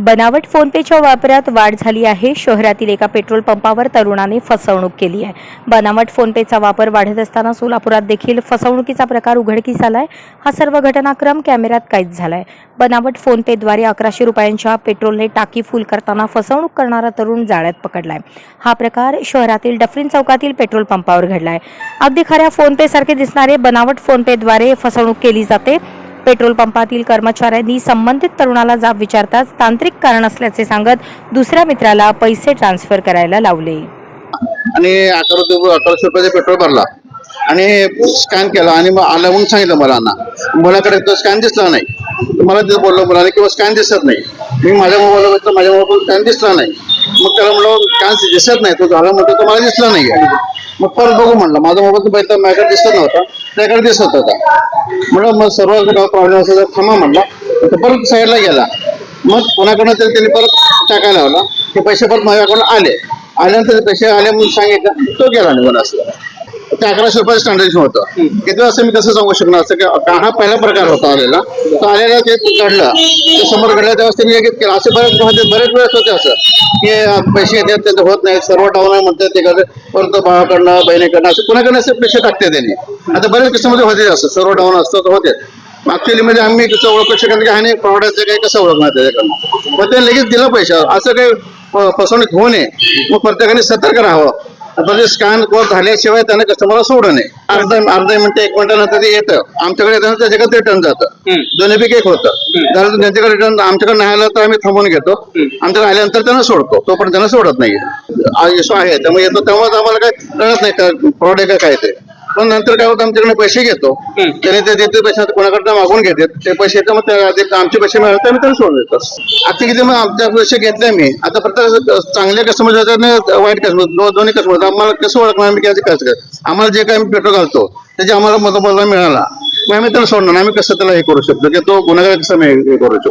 बनावट फोनपेच्या वापरात वाढ झाली आहे. शहरातील एका पेट्रोल पंपावर तरुणाने फसवणूक केली आहे. बनावट फोनपेचा वापर वाढत असताना सोलापुरात देखील फसवणुकीचा प्रकार उघडकीस आलाय. हा सर्व घटनाक्रम कॅमेऱ्यात कैद झालाय. बनावट फोनपेद्वारे अकराशे रुपयांच्या पेट्रोलने टाकी फुल करताना फसवणूक करणारा तरुण जाळ्यात पकडलाय. हा प्रकार शहरातील डफरीन चौकातील पेट्रोल पंपावर घडलाय. अगदी खऱ्या फोनपे सारखे दिसणारे बनावट फोनपेद्वारे फसवणूक केली जाते. पेट्रोल पंपातील कर्मचाऱ्यांनी संबंधित तरुणाला जाब विचारताच तांत्रिक कारण असल्याचे सांगत दुसऱ्या मित्राला पैसे ट्रान्सफर करायला लावले. आणि अकरा रुपये अकराशे रुपयाचा पेट्रोल भरला. आणि स्कॅन केला आणि मग आलं म्हणून सांगितलं मुलांना मुलाकडे तो स्कॅन दिसला नाही. मला तिथं बोललो मुलाने किंवा स्कॅन दिसत नाही. मी माझ्या मोबाईलवर बघितलं माझ्या मोबाईल स्कॅन दिसला नाही. मग त्याला म्हणलं स्कॅन दिसत नाही तो झाला म्हणतो तो मला दिसला नाही मग परत बघू म्हणलं. माझा मोबाईल बघितलं माझ्याकडे दिसत नव्हता त्याकडे दिसत होता. म्हणलं मग सर्व प्रॉब्लेम असेल तर थांबा म्हणला तर परत साईडला गेला. मग कोणाकडनं तरी त्यांनी परत टाकायला लावला. ते पैसे परत माझ्याकडून आले. आल्यानंतर पैसे आले म्हणून सांगितलं तो गेला निघून असं. ते अकराशे रुपयाचं ट्रान्झॅक्शन होतं. किती वाजता मी कसं सांगू शकणार? असं की हा पहिला प्रकार होता आलेला. तो आलेला ते घडलं. ते समोर घडलं तेव्हा त्यांनी केलं. असे बरेच होते बरेच वेळेस होते असं. की पैसे येतात त्यांचं होत नाही. सर्व डाऊन आहे म्हणतात ते करतात. परत भावाकडनं बहिणीकडनं असं कुणाकडनं असे पैसे टाकते त्यांनी. आता बरेच किस्सामध्ये होते असं. सर्व डाऊन असतं तर होते. ऍक्च्युअली म्हणजे आम्ही कसं ओळखू शकत की हा नाही प्रॉडक्टचं काही कसं ओळखणार त्याच्याकडनं. मग ते लगेच दिलं पैसे. असं काही फसवणूक होऊ नये. मग प्रत्येकाने सतर्क राहावं. म्हणजे स्कॅन कोड झाल्याशिवाय त्याने कस्टमरला सोडू नये अर्धा अर्धा मिनिट एक मिनिटानंतर ते येतं. आमच्याकडे येतं त्याच्याकडे रिटर्न जातं. दोन्हीपैकी एक होतं. जर त्यांच्याकडे रिटर्न आमच्याकडे नाही आलं तर आम्ही थांबून घेतो. आमच्याकडे आल्यानंतर त्यांना सोडतो. तोपर्यंत त्यांना सोडत नाही इशू आहे. त्यामुळे येतो तेव्हाच आम्हाला काय कळत नाही का काय ते. पण नंतर काय होतं आमच्याकडे पैसे घेतो. त्याने ते देते पैसे कोणाकडनं मागून घेते. ते पैसे येतात मग आमचे पैसे मिळाले तर आम्ही त्यांना सोडून देतो. आता किती मग आमच्या पैसे घेतले मी आता प्रत्येक चांगले कस्टमर जातात वाईट कस्टमर दोन्ही कस्टमर आम्हाला कसं ओळखणार आम्ही कसं कसं आम्हाला जे काही आम्ही पेट्रोल घालतो त्याचे आम्हाला मतमोला मिळाला. मग आम्ही त्याला सोडणार. आम्ही कसं त्याला हे करू शकतो? की तो गुन्हेगार कसं हे करू शकतो?